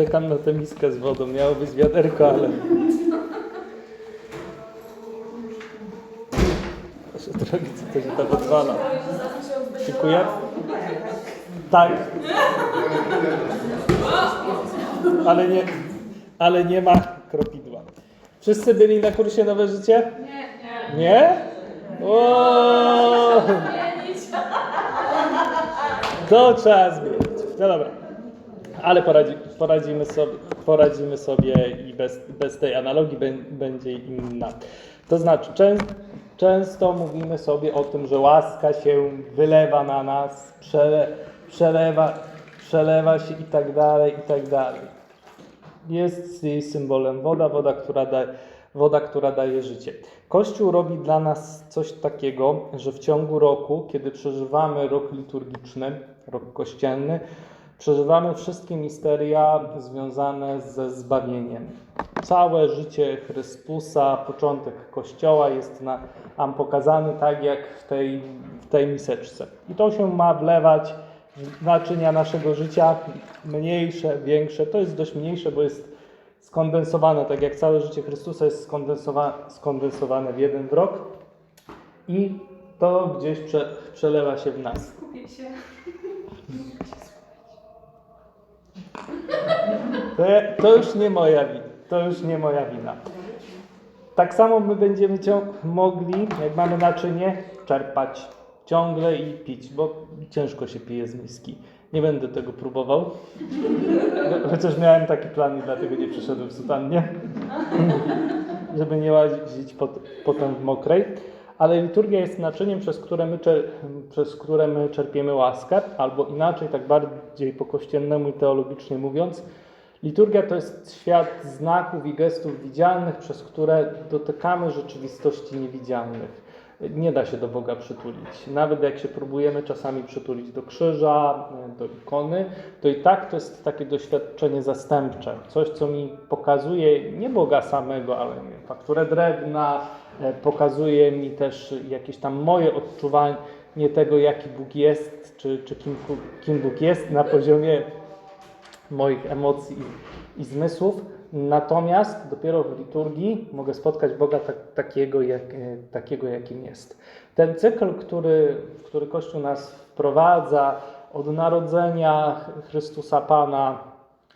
Czekam na tę miskę z wodą. Miało być wiaderko, ale... Proszę drogi, co to się tam odwala? Dziękuję. Tak. Ale nie, ale nie ma kropidła. Wszyscy byli na kursie Nowe Życie? Nie, nie. O! To trzeba zmienić. No dobra. Ale poradzi, poradzimy, sobie, poradzimy sobie i bez, bez tej analogii bę- będzie inna. To znaczy, czę, często mówimy sobie o tym, że łaska się wylewa na nas, przele, przelewa, przelewa się i tak dalej, i tak dalej. Jest jej symbolem woda, woda, która, da, woda, która daje życie. Kościół robi dla nas coś takiego, że w ciągu roku, kiedy przeżywamy rok liturgiczny, rok kościelny, przeżywamy wszystkie misteria związane ze zbawieniem. Całe życie Chrystusa, początek Kościoła jest na, nam pokazany tak jak w tej, w tej miseczce. I to się ma wlewać w naczynia naszego życia, mniejsze, większe. To jest dość mniejsze, bo jest skondensowane, tak jak całe życie Chrystusa jest skondensowa- skondensowane w jeden rok i to gdzieś prze, przelewa się w nas. Skupię się. To, to już nie moja wina. To już nie moja wina. Tak samo my będziemy mogli, jak mamy naczynie, czerpać ciągle i pić, bo ciężko się pije z miski. Nie będę tego próbował. Cho- Chociaż miałem taki plan i dlatego nie przyszedłem w sutannie. Żeby nie łazić pot, potem w mokrej. Ale liturgia jest naczyniem, przez które, my przez które my czerpiemy łaskę, albo inaczej, tak bardziej po kościelnemu i teologicznie mówiąc, liturgia to jest świat znaków i gestów widzialnych, przez które dotykamy rzeczywistości niewidzialnych. Nie da się do Boga przytulić. Nawet jak się próbujemy czasami przytulić do krzyża, do ikony, to i tak to jest takie doświadczenie zastępcze. Coś, co mi pokazuje nie Boga samego, ale fakturę drewna, pokazuje mi też jakieś tam moje odczuwanie tego, jaki Bóg jest, czy, czy kim, kim Bóg jest na poziomie moich emocji i, i zmysłów. Natomiast dopiero w liturgii mogę spotkać Boga tak, takiego, jak, e, takiego, jakim jest. Ten cykl, który, który Kościół nas wprowadza od narodzenia Chrystusa Pana,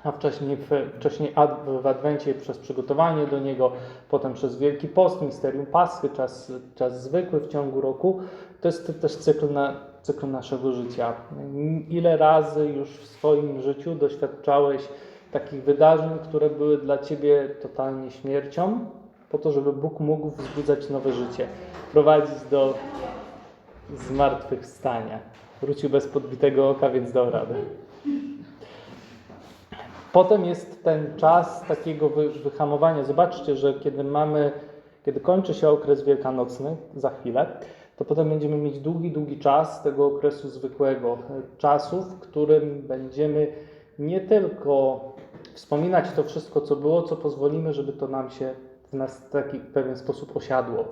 a wcześniej, w, wcześniej ad, w Adwencie przez przygotowanie do Niego, potem przez Wielki Post, Misterium Paschy, czas, czas zwykły w ciągu roku, to jest też cykl, na, cykl naszego życia. Ile razy już w swoim życiu doświadczałeś takich wydarzeń, które były dla Ciebie totalnie śmiercią, po to, żeby Bóg mógł wzbudzać nowe życie, prowadzić do zmartwychwstania. Wrócił bez podbitego oka, więc dał radę. Potem jest ten czas takiego wy, wyhamowania. Zobaczcie, że kiedy mamy, kiedy kończy się okres wielkanocny, za chwilę, to potem będziemy mieć długi, długi czas tego okresu zwykłego, czasu, w którym będziemy nie tylko wspominać to wszystko, co było, co pozwolimy, żeby to nam się w nas w taki pewien sposób osiadło.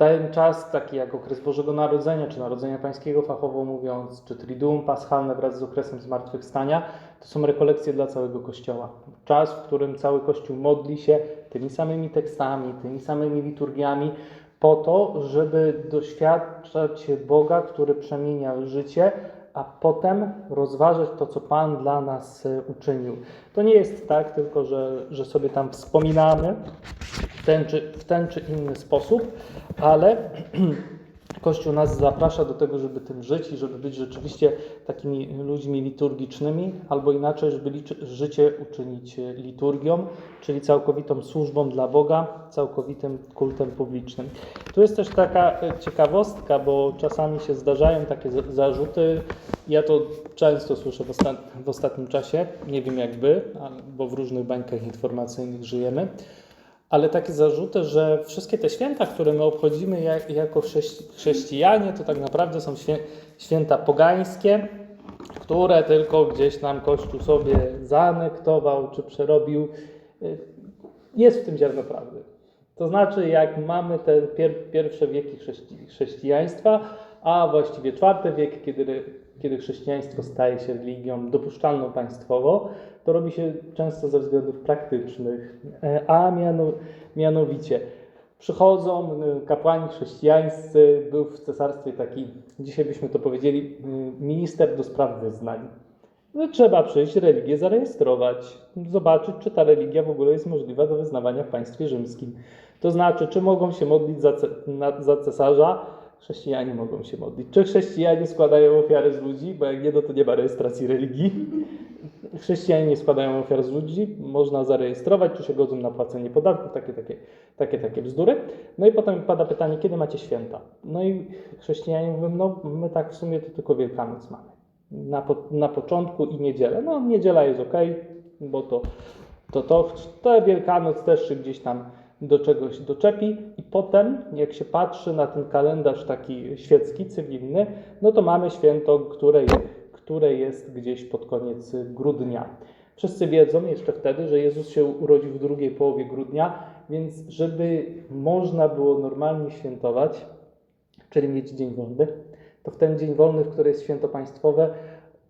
Ten czas, taki jak okres Bożego Narodzenia, czy Narodzenia Pańskiego, fachowo mówiąc, czy Triduum Paschalne wraz z okresem Zmartwychwstania, to są rekolekcje dla całego Kościoła. Czas, w którym cały Kościół modli się tymi samymi tekstami, tymi samymi liturgiami, po to, żeby doświadczać Boga, który przemienia życie, a potem rozważać to, co Pan dla nas e, uczynił. To nie jest tak tylko, że, że sobie tam wspominamy w ten, czy, w ten czy inny sposób, ale Kościół nas zaprasza do tego, żeby tym żyć i żeby być rzeczywiście takimi ludźmi liturgicznymi, albo inaczej, żeby życie uczynić liturgią, czyli całkowitą służbą dla Boga, całkowitym kultem publicznym. Tu jest też taka e, ciekawostka, bo czasami się zdarzają takie za- zarzuty. Ja to często słyszę w, ostat, w ostatnim czasie, nie wiem jak wy, ale- bo w różnych bańkach informacyjnych żyjemy ale takie zarzuty, że wszystkie te święta, które my obchodzimy jak, jako chrześci- chrześcijanie, to tak naprawdę są świę, święta pogańskie, które tylko gdzieś nam Kościół sobie zaanektował czy przerobił. Y, Jest w tym ziarno prawdy. To znaczy, jak mamy te pier, pierwsze wieki chrześci, chrześcijaństwa, a właściwie czwarty wiek, kiedy kiedy chrześcijaństwo staje się religią dopuszczalną państwowo, to robi się często ze względów praktycznych, E, a miano, mianowicie przychodzą y, kapłani chrześcijańscy, był w cesarstwie taki, dzisiaj byśmy to powiedzieli, y, minister do spraw wyznań. No, trzeba przyjść, religię zarejestrować, zobaczyć, czy ta religia w ogóle jest możliwa do wyznawania w państwie rzymskim. To znaczy, czy mogą się modlić za, za cesarza, chrześcijanie mogą się modlić. Czy chrześcijanie składają ofiary z ludzi, bo jak nie, no to nie ma rejestracji religii. Chrześcijanie nie składają ofiar z ludzi, można zarejestrować, czy się godzą na płacenie podatków, takie, takie, takie, takie bzdury. No i potem pada pytanie, kiedy macie święta? No i chrześcijanie mówią, no my tak w sumie to tylko Wielkanoc mamy. Na, po, na początku i niedzielę. No niedziela jest ok, bo to, to, to, to Wielkanoc też gdzieś tam do czegoś doczepi i potem jak się patrzy na ten kalendarz taki świecki, cywilny, no to mamy święto, które, które jest gdzieś pod koniec grudnia. Wszyscy wiedzą jeszcze wtedy, że Jezus się urodził w drugiej połowie grudnia, więc żeby można było normalnie świętować, czyli mieć dzień wolny, to w ten dzień wolny, w który jest święto państwowe,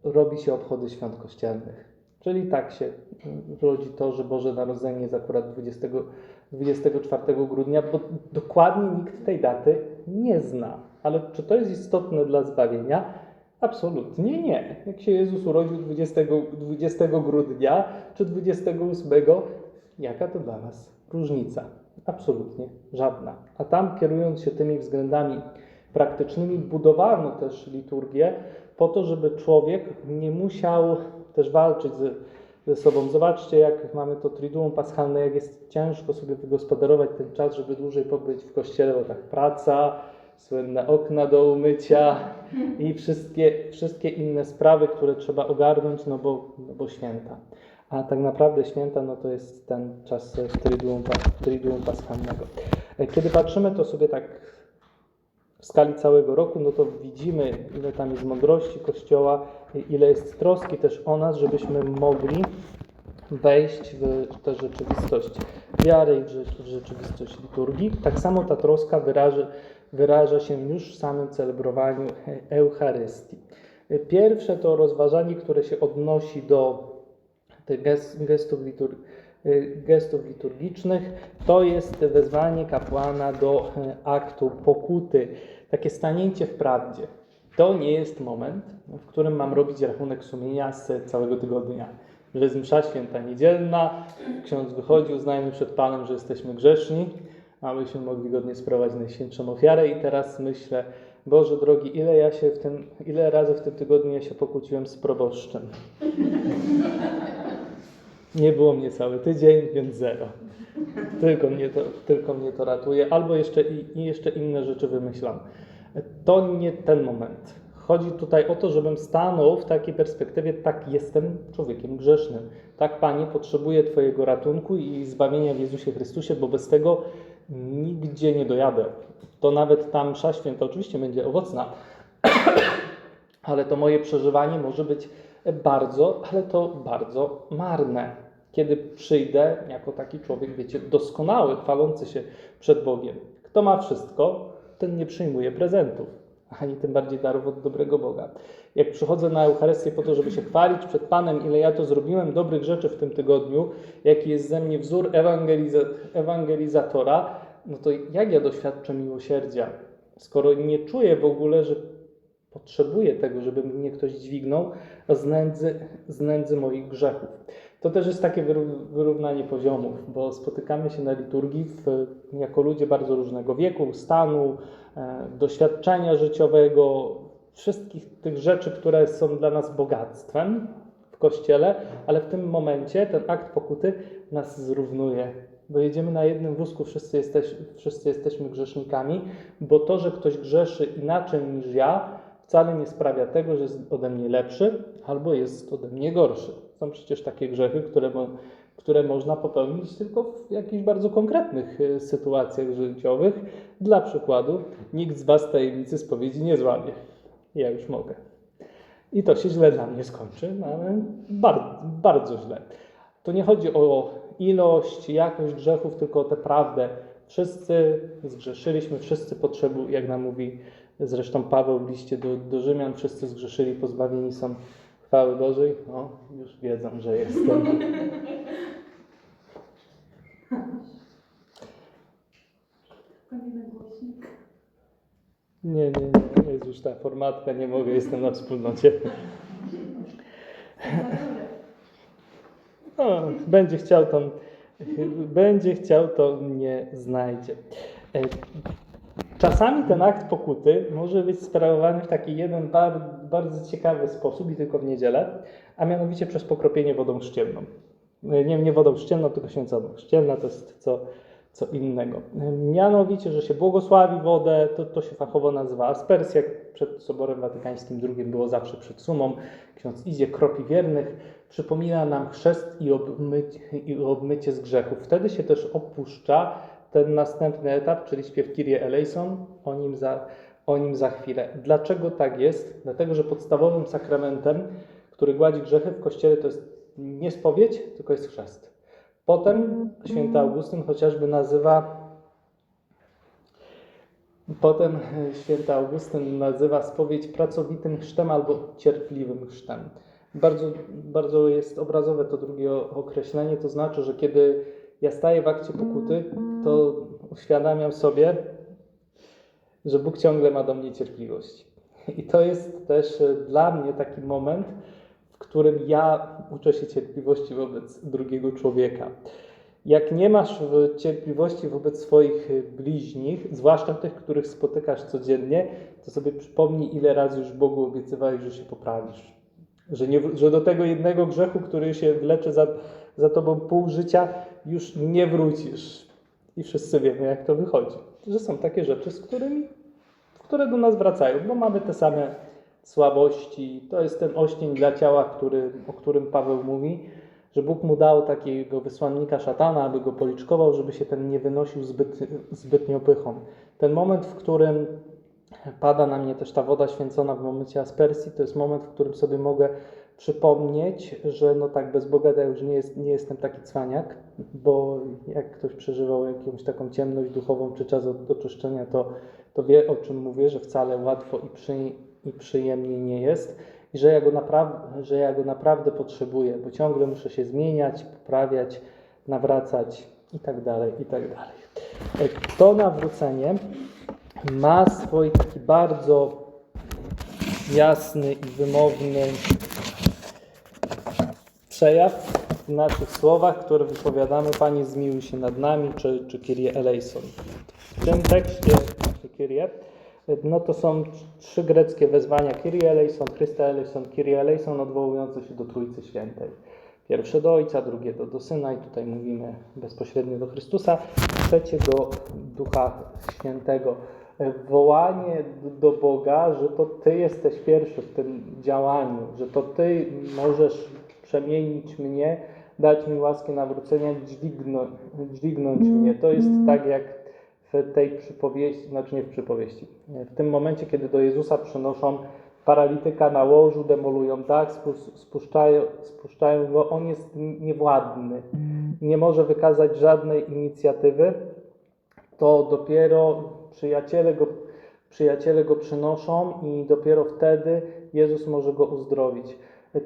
robi się obchody świąt kościelnych. Czyli tak się rodzi to, że Boże Narodzenie jest akurat 20, 24 grudnia, bo dokładnie nikt tej daty nie zna. Ale czy to jest istotne dla zbawienia? Absolutnie nie. Jak się Jezus urodził 20, 20 grudnia czy 28, jaka to dla nas różnica? Absolutnie żadna. A tam kierując się tymi względami praktycznymi, budowano też liturgię po to, żeby człowiek nie musiał też walczyć ze, ze sobą. Zobaczcie, jak mamy to triduum paschalne, jak jest ciężko sobie wygospodarować ten czas, żeby dłużej pobyć w kościele, bo tak praca, słynne okna do umycia i wszystkie, wszystkie inne sprawy, które trzeba ogarnąć, no bo, no bo święta. A tak naprawdę święta, no to jest ten czas triduum, triduum paschalnego. Kiedy patrzymy to sobie tak w skali całego roku, no to widzimy, ile tam jest mądrości Kościoła, ile jest troski też o nas, żebyśmy mogli wejść w tę rzeczywistość wiary i w rze- w rzeczywistość liturgii. Tak samo ta troska wyraży, wyraża się już w samym celebrowaniu Eucharystii. Pierwsze to rozważanie, które się odnosi do tych gest, gestów, litur, gestów liturgicznych, to jest wezwanie kapłana do e, aktu pokuty, takie stanięcie w prawdzie. To nie jest moment, w którym mam robić rachunek sumienia z całego tygodnia. Że jest msza święta niedzielna, ksiądz wychodzi, uznajmy przed Panem, że jesteśmy grzeszni, abyśmy mogli godnie sprawować najświętszą ofiarę i teraz myślę, Boże drogi, ile ja się w tym, ile razy w tym tygodniu ja się pokłóciłem z proboszczem. Nie było mnie cały tydzień, więc zero. Tylko mnie to, tylko mnie to ratuje. Albo jeszcze, i, jeszcze inne rzeczy wymyślam. To nie ten moment. Chodzi tutaj o to, żebym stanął w takiej perspektywie, tak jestem człowiekiem grzesznym. Tak, Panie, potrzebuję Twojego ratunku i zbawienia w Jezusie Chrystusie, bo bez tego nigdzie nie dojadę. To nawet ta msza święta oczywiście będzie owocna, ale to moje przeżywanie może być bardzo, ale to bardzo marne. Kiedy przyjdę jako taki człowiek, wiecie, doskonały, chwalący się przed Bogiem. Kto ma wszystko, ten nie przyjmuje prezentów, ani tym bardziej darów od dobrego Boga. Jak przychodzę na Eucharystię po to, żeby się chwalić przed Panem, ile ja to zrobiłem dobrych rzeczy w tym tygodniu, jaki jest ze mnie wzór ewangeliza- ewangelizatora, no to jak ja doświadczę miłosierdzia, skoro nie czuję w ogóle, że potrzebuję tego, żeby mnie ktoś dźwignął z nędzy, z nędzy moich grzechów. To też jest takie wyró- wyrównanie poziomów, bo spotykamy się na liturgii w, jako ludzie bardzo różnego wieku, stanu, e, doświadczenia życiowego, wszystkich tych rzeczy, które są dla nas bogactwem w Kościele, ale w tym momencie ten akt pokuty nas zrównuje. Bo jedziemy na jednym wózku, wszyscy, jesteś, wszyscy jesteśmy grzesznikami, bo to, że ktoś grzeszy inaczej niż ja, wcale nie sprawia tego, że jest ode mnie lepszy albo jest ode mnie gorszy. Są przecież takie grzechy, które, które można popełnić tylko w jakichś bardzo konkretnych e, sytuacjach życiowych. Dla przykładu, nikt z Was tajemnicy spowiedzi nie złamie. Ja już mogę. I to się źle dla mnie skończy, no ale bardzo, bardzo źle. To nie chodzi o ilość, jakość grzechów, tylko o tę prawdę. Wszyscy zgrzeszyliśmy, wszyscy potrzebujemy, jak nam mówi Zresztą Paweł w liście do, do Rzymian, wszyscy zgrzeszyli, pozbawieni są chwały Bożej. No, już wiedzą, że jestem. Nie, nie, nie, jest już ta formatka, nie mogę, jestem na wspólnocie. No, będzie chciał to, będzie chciał to nie znajdzie. Czasami ten akt pokuty może być sprawowany w taki jeden bar, bardzo ciekawy sposób i tylko w niedzielę, a mianowicie przez pokropienie wodą szcielną. E, Nie, nie wodą szcielną, tylko święconą. Szcielna to jest co, co innego. E, Mianowicie, że się błogosławi wodę, to, to się fachowo nazywa aspersja. Przed Soborem Watykańskim II było zawsze przed sumą. Ksiądz idzie, kropi wiernych, przypomina nam chrzest i obmycie, i obmycie z grzechów. Wtedy się też opuszcza ten następny etap, czyli śpiew Kyrie eleison, o nim, za, o nim za chwilę. Dlaczego tak jest? Dlatego, że podstawowym sakramentem, który gładzi grzechy w Kościele, to jest nie spowiedź, tylko jest chrzest. Potem święty Augustyn chociażby nazywa Potem święty Augustyn nazywa spowiedź pracowitym chrztem albo cierpliwym chrztem. Bardzo, bardzo jest obrazowe to drugie określenie, to znaczy, że kiedy ja staję w akcie pokuty, to uświadamiam sobie, że Bóg ciągle ma do mnie cierpliwość. I to jest też e, dla mnie taki moment, w którym ja uczę się cierpliwości wobec drugiego człowieka. Jak nie masz cierpliwości wobec swoich y, bliźnich, zwłaszcza tych, których spotykasz codziennie, to sobie przypomnij, ile razy już Bogu obiecywałeś, że się poprawisz. Że, nie, że do tego jednego grzechu, który się wlecze za, za tobą pół życia, już nie wrócisz. I wszyscy wiemy, jak to wychodzi. Że są takie rzeczy, z którymi, które do nas wracają, bo mamy te same słabości. To jest ten oścień dla ciała, który, o którym Paweł mówi że Bóg mu dał takiego wysłannika szatana, aby go policzkował, żeby się ten nie wynosił zbyt, zbytnio pychą. Ten moment, w którym pada na mnie też ta woda święcona w momencie aspersji, to jest moment, w którym sobie mogę przypomnieć, że no tak, bez Boga już nie, jest, nie jestem taki cwaniak, bo jak ktoś przeżywał jakąś taką ciemność duchową czy czas oczyszczenia, to, to wie o czym mówię, że wcale łatwo i, przy, i przyjemnie nie jest i że ja, go naprawdę, że ja go naprawdę potrzebuję, bo ciągle muszę się zmieniać, poprawiać, nawracać i tak dalej, i tak dalej. E, To nawrócenie ma swój taki bardzo jasny i wymowny przejaw w naszych słowach, które wypowiadamy Panie zmiłuj się nad nami, czy, czy Kyrie eleison. W tym tekście, czy Kyrie, no to są trzy greckie wezwania Kyrie eleison, Chryste eleison, Kyrie eleison odwołujące się do Trójcy Świętej. Pierwsze do Ojca, drugie do, do Syna i tutaj mówimy bezpośrednio do Chrystusa, trzecie do Ducha Świętego. Wołanie do Boga, że to Ty jesteś pierwszy w tym działaniu, że to Ty możesz przemienić mnie, dać mi łaskę nawrócenia, dźwignąć, dźwignąć mnie. To jest tak jak w tej przypowieści, znaczy nie w przypowieści, w tym momencie, kiedy do Jezusa przynoszą paralityka na łożu, demolują dach, spu- spuszczają, spuszczają go, on jest niewładny, nie może wykazać żadnej inicjatywy, to dopiero przyjaciele go, przyjaciele go przynoszą i dopiero wtedy Jezus może go uzdrowić.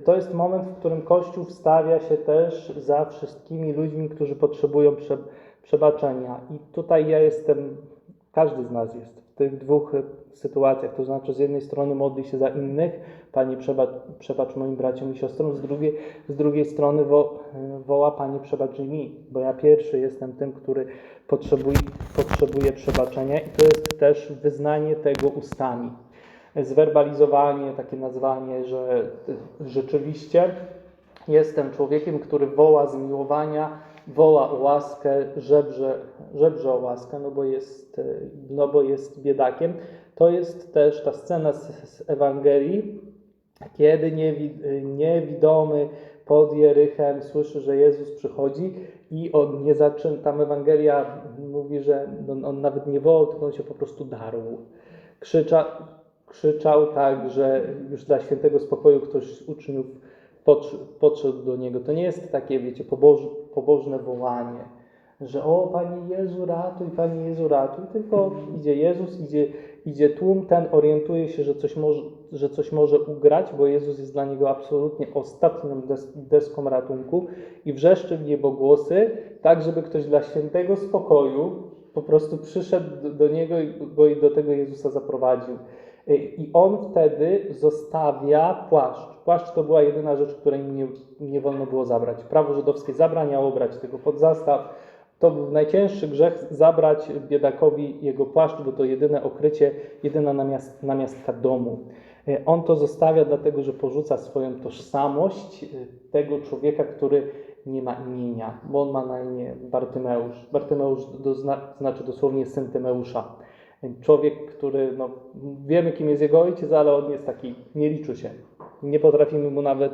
To jest moment, w którym Kościół wstawia się też za wszystkimi ludźmi, którzy potrzebują prze, przebaczenia. I tutaj ja jestem, każdy z nas jest w tych dwóch e, sytuacjach. To znaczy, z jednej strony modli się za innych, Panie przebacz, przebacz moim braciom i siostrom, z drugiej, z drugiej strony wo, woła Panie przebacz mi, bo ja pierwszy jestem tym, który potrzebuje, potrzebuje przebaczenia i to jest też wyznanie tego ustami zwerbalizowanie, takie nazwanie, że rzeczywiście jestem człowiekiem, który woła zmiłowania, woła o łaskę, żebrze, żebrze o łaskę, no bo, jest, no bo jest biedakiem. To jest też ta scena z, z Ewangelii, kiedy niewi, niewidomy pod Jerychem słyszy, że Jezus przychodzi i on nie zaczyna, tam Ewangelia mówi, że on, on nawet nie wołał, tylko on się po prostu darł. Krzycza, krzyczał tak, że już dla świętego spokoju ktoś z uczniów podsz- podszedł do niego. To nie jest takie, wiecie, poboż, pobożne wołanie, że o Panie Jezu ratuj, Panie Jezu ratuj, tylko idzie Jezus, idzie, idzie tłum, ten orientuje się, że coś, może, że coś może ugrać, bo Jezus jest dla niego absolutnie ostatnią des, deską ratunku i wrzeszczy w niebogłosy, tak żeby ktoś dla świętego spokoju po prostu przyszedł do, do niego i go i do tego Jezusa zaprowadził. Y, I on wtedy zostawia płaszcz. Płaszcz to była jedyna rzecz, której nie, nie wolno było zabrać. Prawo żydowskie zabraniało brać tego pod zastaw. To był najcięższy grzech zabrać biedakowi jego płaszcz, bo to jedyne okrycie, jedyna namiast, namiastka domu. Y, On to zostawia dlatego, że porzuca swoją tożsamość y, tego człowieka, który nie ma imienia, bo on ma na imię Bartymeusz. Bartymeusz znaczy dosłownie syn Tymeusza. Człowiek, który, no, wiemy kim jest jego ojciec, ale on jest taki, nie liczy się. Nie potrafimy mu nawet,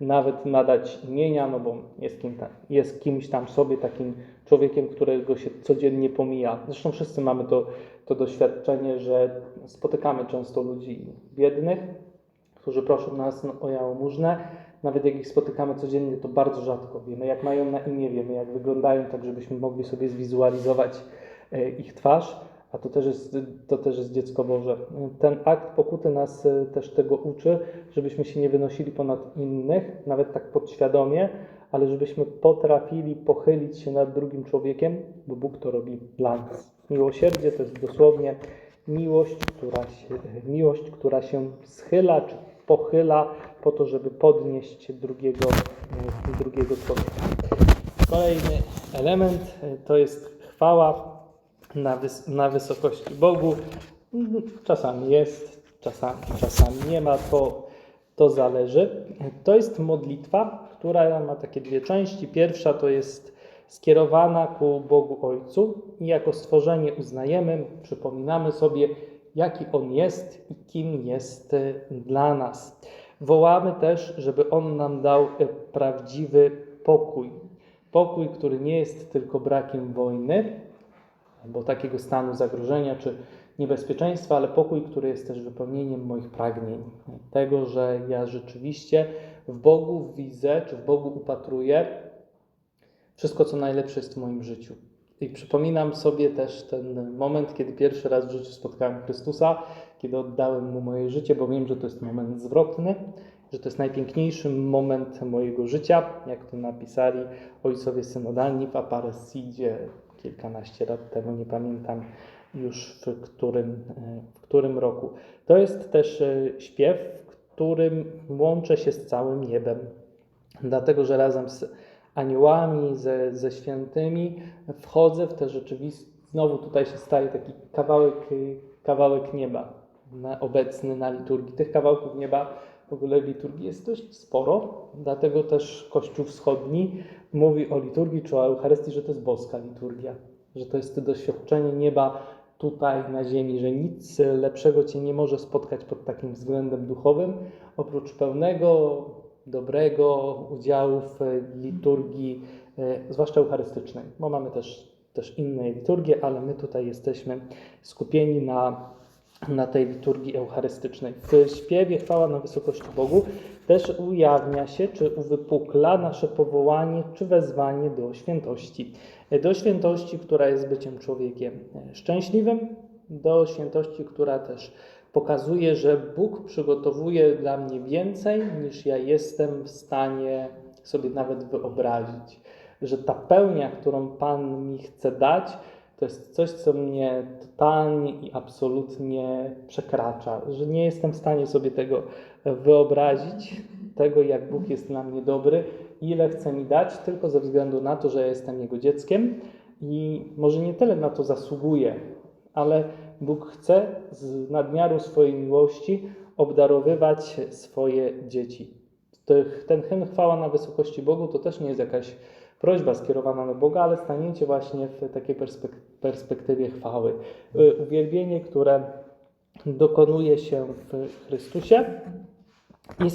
nawet nadać imienia, no bo jest, kim tam, jest kimś tam sobie, takim człowiekiem, którego się codziennie pomija. Zresztą wszyscy mamy to, to doświadczenie, że spotykamy często ludzi biednych, którzy proszą nas o jałmużnę. Nawet jak ich spotykamy codziennie, to bardzo rzadko wiemy, jak mają na imię, wiemy, jak wyglądają, tak żebyśmy mogli sobie zwizualizować e, ich twarz. A to też, jest, to też jest dziecko Boże. Ten akt pokuty nas e, też tego uczy, żebyśmy się nie wynosili ponad innych, nawet tak podświadomie, ale żebyśmy potrafili pochylić się nad drugim człowiekiem, bo Bóg to robi dla nas. Miłosierdzie to jest dosłownie miłość, która się, miłość, która się schyla czy pochyla po to, żeby podnieść drugiego, e, drugiego człowieka. Kolejny element e, to jest chwała na, wys na wysokości Bogu. Czasami jest, czasami, czasami nie ma, to, to zależy. To jest modlitwa, która ma takie dwie części. Pierwsza to jest skierowana ku Bogu Ojcu i jako stworzenie uznajemy, przypominamy sobie, jaki On jest i kim jest e, dla nas. Wołamy też, żeby On nam dał e, prawdziwy pokój. Pokój, który nie jest tylko brakiem wojny, albo takiego stanu zagrożenia czy niebezpieczeństwa, ale pokój, który jest też wypełnieniem moich pragnień. Tego, że ja rzeczywiście w Bogu widzę, czy w Bogu upatruję wszystko, co najlepsze jest w moim życiu. I przypominam sobie też ten moment, kiedy pierwszy raz w życiu spotkałem Chrystusa, kiedy oddałem Mu moje życie, bo wiem, że to jest moment zwrotny, że to jest najpiękniejszy moment mojego życia, jak to napisali ojcowie synodalni w Aparecidzie kilkanaście lat temu, nie pamiętam już w którym, w którym roku. To jest też e, śpiew, w którym łączę się z całym niebem, dlatego że razem z aniołami, ze, ze świętymi wchodzę w tę rzeczywistość. Znowu tutaj się staje taki kawałek, kawałek nieba obecny na liturgii. Tych kawałków nieba w ogóle liturgii jest dość sporo, dlatego też Kościół Wschodni mówi o liturgii czy o Eucharystii, że to jest boska liturgia, że to jest doświadczenie nieba tutaj na ziemi, że nic lepszego Cię nie może spotkać pod takim względem duchowym, oprócz pełnego, dobrego udziału w liturgii, e, zwłaszcza eucharystycznej, bo mamy też, też inne liturgie, ale my tutaj jesteśmy skupieni na na tej liturgii eucharystycznej. W śpiewie chwała na wysokości Bogu też ujawnia się, czy uwypukla nasze powołanie, czy wezwanie do świętości. Do świętości, która jest byciem człowiekiem szczęśliwym, do świętości, która też pokazuje, że Bóg przygotowuje dla mnie więcej, niż ja jestem w stanie sobie nawet wyobrazić. Że ta pełnia, którą Pan mi chce dać, to jest coś, co mnie totalnie i absolutnie przekracza, że nie jestem w stanie sobie tego wyobrazić, tego jak Bóg jest dla mnie dobry, ile chce mi dać, tylko ze względu na to, że ja jestem Jego dzieckiem i może nie tyle na to zasługuję, ale Bóg chce z nadmiaru swojej miłości obdarowywać swoje dzieci. Ten hymn chwała na wysokości Bogu to też nie jest jakaś prośba skierowana do Boga, ale staniecie właśnie w takiej perspek perspektywie chwały. Uwielbienie, które dokonuje się w Chrystusie i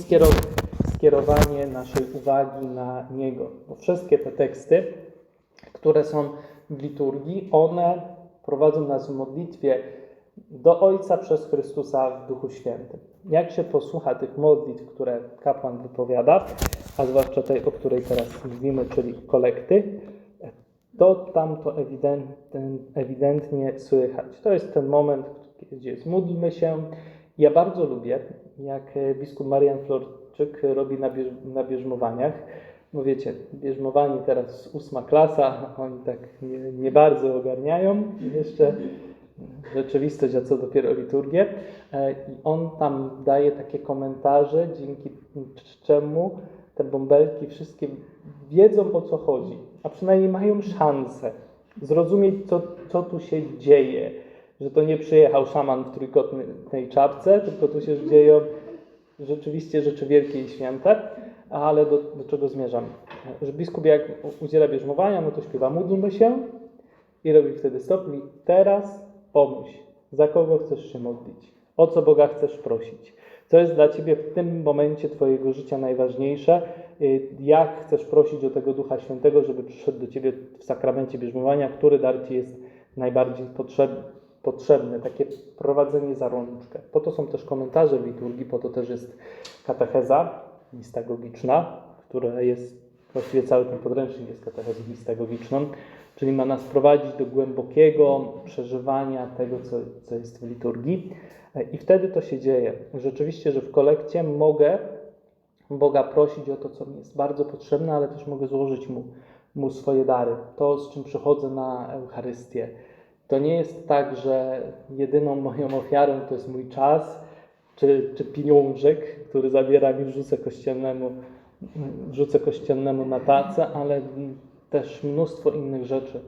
skierowanie naszej uwagi na Niego. Bo wszystkie te teksty, które są w liturgii, one prowadzą nas w modlitwie do Ojca przez Chrystusa w Duchu Świętym. Jak się posłucha tych modlitw, które kapłan wypowiada, a zwłaszcza tej, o której teraz mówimy, czyli kolekty, to tam to ewidentnie, słychać. To jest ten moment, gdzie jest módlmy się. Ja bardzo lubię, jak biskup Marian Florczyk robi na, bierz, na bierzmowaniach. Bo wiecie, bierzmowani teraz ósma klasa, oni tak nie, nie bardzo ogarniają jeszcze rzeczywistość, a co dopiero liturgię. E, I on tam daje takie komentarze, dzięki czemu te bąbelki wszystkie wiedzą o co chodzi, a przynajmniej mają szansę zrozumieć, co, co tu się dzieje. Że to nie przyjechał szaman w trójkątnej czapce, tylko tu się dzieją rzeczywiście rzeczy wielkie i święte. Ale do, do czego zmierzam? Że biskup jak udziela bierzmowania, no to śpiewa módlmy się i robi wtedy stop i teraz pomyśl, za kogo chcesz się modlić, o co Boga chcesz prosić, co jest dla Ciebie w tym momencie Twojego życia najważniejsze, y, jak chcesz prosić o tego Ducha Świętego, żeby przyszedł do Ciebie w sakramencie bierzmowania, który dar Ci jest najbardziej potrzebny, potrzebne, takie prowadzenie za rączkę. Po to są też komentarze liturgii, po to też jest katecheza mistagogiczna, która jest, właściwie cały ten podręcznik jest katechezą mistagogiczną, czyli ma nas prowadzić do głębokiego przeżywania tego, co, co jest w liturgii. I wtedy to się dzieje. Rzeczywiście, że w kolekcie mogę Boga prosić o to, co mi jest bardzo potrzebne, ale też mogę złożyć Mu, mu swoje dary. To, z czym przychodzę na Eucharystię. To nie jest tak, że jedyną moją ofiarą to jest mój czas czy, czy pieniążek, który zabieram i wrzucę kościelnemu, wrzucę kościelnemu na tacę, ale też mnóstwo innych rzeczy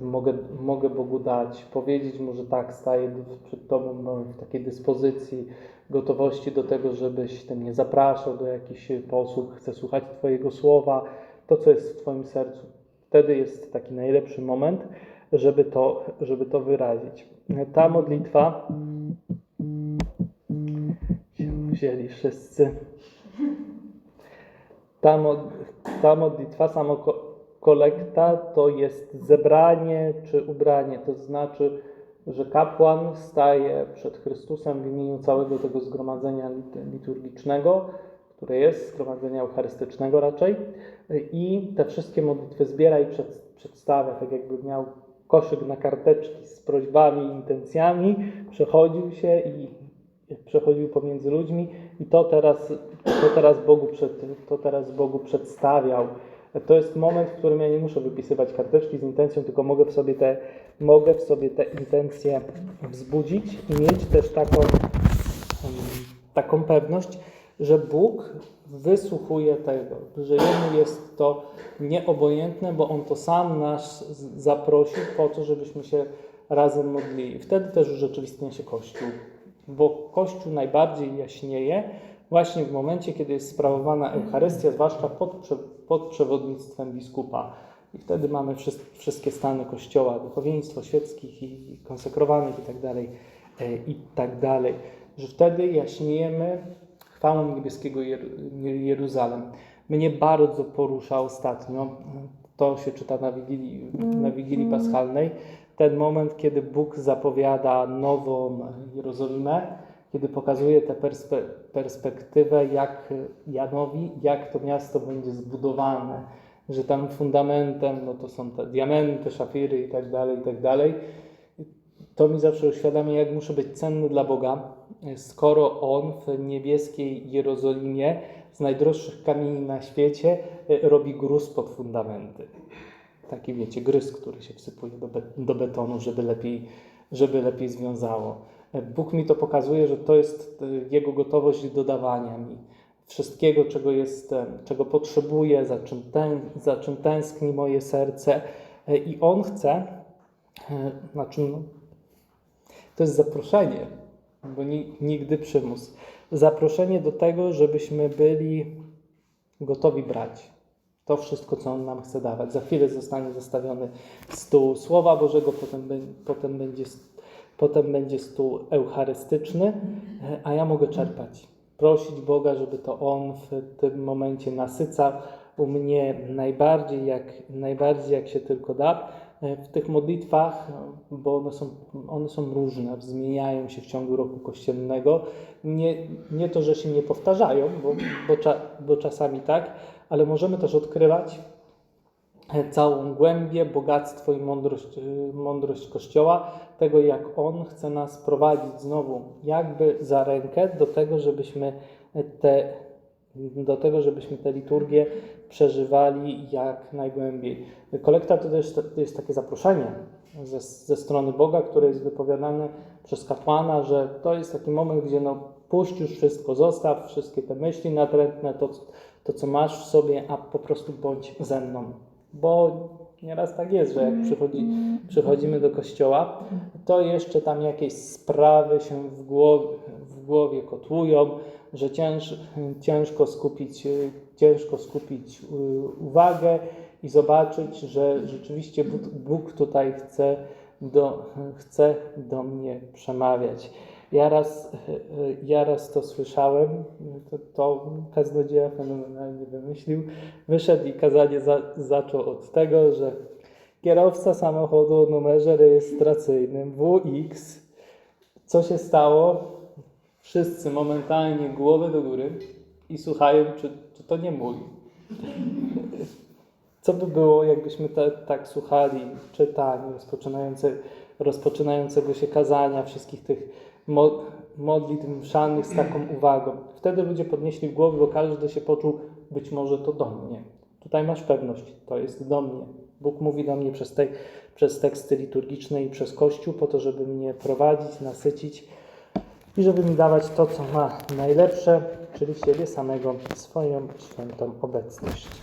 mogę, mogę Bogu dać. Powiedzieć Mu, że tak, staję przed Tobą w takiej dyspozycji, gotowości do tego, żebyś Ty mnie zapraszał do jakichś posług, chcę słuchać Twojego słowa, to, co jest w Twoim sercu. Wtedy jest taki najlepszy moment, żeby to, żeby to wyrazić. Ta modlitwa wzięli wszyscy. Ta, mod, ta modlitwa, samo kolekta to jest zebranie czy ubranie, to znaczy, że kapłan staje przed Chrystusem w imieniu całego tego zgromadzenia liturgicznego, które jest, zgromadzenia eucharystycznego raczej, i te wszystkie modlitwy zbiera i przed, przedstawia, tak jakby miał koszyk na karteczki z prośbami intencjami, przechodził się i przechodził pomiędzy ludźmi i to teraz, to teraz, Bogu, przed, to teraz Bogu przedstawiał. To jest moment, w którym ja nie muszę wypisywać karteczki z intencją, tylko mogę w sobie te, mogę w sobie te intencje wzbudzić i mieć też taką, taką pewność, że Bóg wysłuchuje tego, że Jemu jest to nieobojętne, bo On to sam nas zaprosił po to, żebyśmy się razem modlili. Wtedy też urzeczywistnia się Kościół, bo Kościół najbardziej jaśnieje właśnie w momencie, kiedy jest sprawowana Eucharystia, zwłaszcza pod, pod przewodnictwem biskupa. I wtedy mamy wszystkie stany Kościoła, duchowieństwo świeckich i konsekrowanych i tak dalej, e, i tak dalej. Że wtedy jaśniejemy chwałą niebieskiego Jeruzalem. Mnie bardzo porusza ostatnio, to się czyta na Wigilii, na Wigilii Paschalnej, ten moment, kiedy Bóg zapowiada nową Jerozolimę, kiedy pokazuje tę perspe perspektywę, jak Janowi, jak to miasto będzie zbudowane, że tam fundamentem no to są te diamenty, szafiry i tak dalej, i tak dalej. To mi zawsze uświadamia, jak muszę być cenny dla Boga, skoro On w niebieskiej Jerozolimie z najdroższych kamieni na świecie e, robi gruz pod fundamenty. Taki, wiecie, gryz, który się wsypuje do, be do betonu, żeby lepiej, żeby lepiej związało. E, Bóg mi to pokazuje, że to jest e, Jego gotowość do dawania mi wszystkiego, czego jestem, czego potrzebuję, za czym, ten, za czym tęskni moje serce. I On chce, znaczy, no, to jest zaproszenie, bo nigdy przymus. Zaproszenie do tego, żebyśmy byli gotowi brać to wszystko, co On nam chce dawać. Za chwilę zostanie zastawiony stół Słowa Bożego, potem, potem, będzie, potem będzie stół eucharystyczny, a ja mogę czerpać. Prosić Boga, żeby to On w tym momencie nasycał u mnie najbardziej, jak, najbardziej jak się tylko da w tych modlitwach, bo one są, one są różne, zmieniają się w ciągu roku kościelnego. Nie, nie to, że się nie powtarzają, bo, bo, cza, bo czasami tak, ale możemy też odkrywać, całą głębię, bogactwo i mądrość, y, mądrość Kościoła, tego jak On chce nas prowadzić znowu jakby za rękę do tego, żebyśmy te, do tego, żebyśmy te liturgie przeżywali jak najgłębiej. Kolekta to też to jest takie zaproszenie ze, ze strony Boga, które jest wypowiadane przez kapłana, że to jest taki moment, gdzie no, puść już wszystko, zostaw wszystkie te myśli natrętne, to, to co masz w sobie, a po prostu bądź ze mną. Bo nieraz tak jest, że jak przychodzi, przychodzimy do kościoła, to jeszcze tam jakieś sprawy się w głowie, w głowie kotłują, że cięż, ciężko skupić, ciężko skupić y, uwagę i zobaczyć, że rzeczywiście Bóg tutaj chce do, chce do mnie przemawiać. Ja raz, ja raz to słyszałem, to, to kaznodzieja fenomenalnie wymyślił. Wyszedł i kazanie za, zaczął od tego, że kierowca samochodu o numerze rejestracyjnym WX, co się stało? Wszyscy momentalnie głowy do góry i słuchają, czy, czy to nie mój. Co by było, jakbyśmy te, tak słuchali czytań rozpoczynające, rozpoczynającego się kazania, wszystkich tych modlitw mszalnych z taką uwagą. Wtedy ludzie podnieśli głowy, bo każdy się poczuł, być może to do mnie. Tutaj masz pewność, to jest do mnie. Bóg mówi do mnie przez, te, przez teksty liturgiczne i przez Kościół, po to, żeby mnie prowadzić, nasycić i żeby mi dawać to, co ma najlepsze, czyli siebie samego, swoją świętą obecność.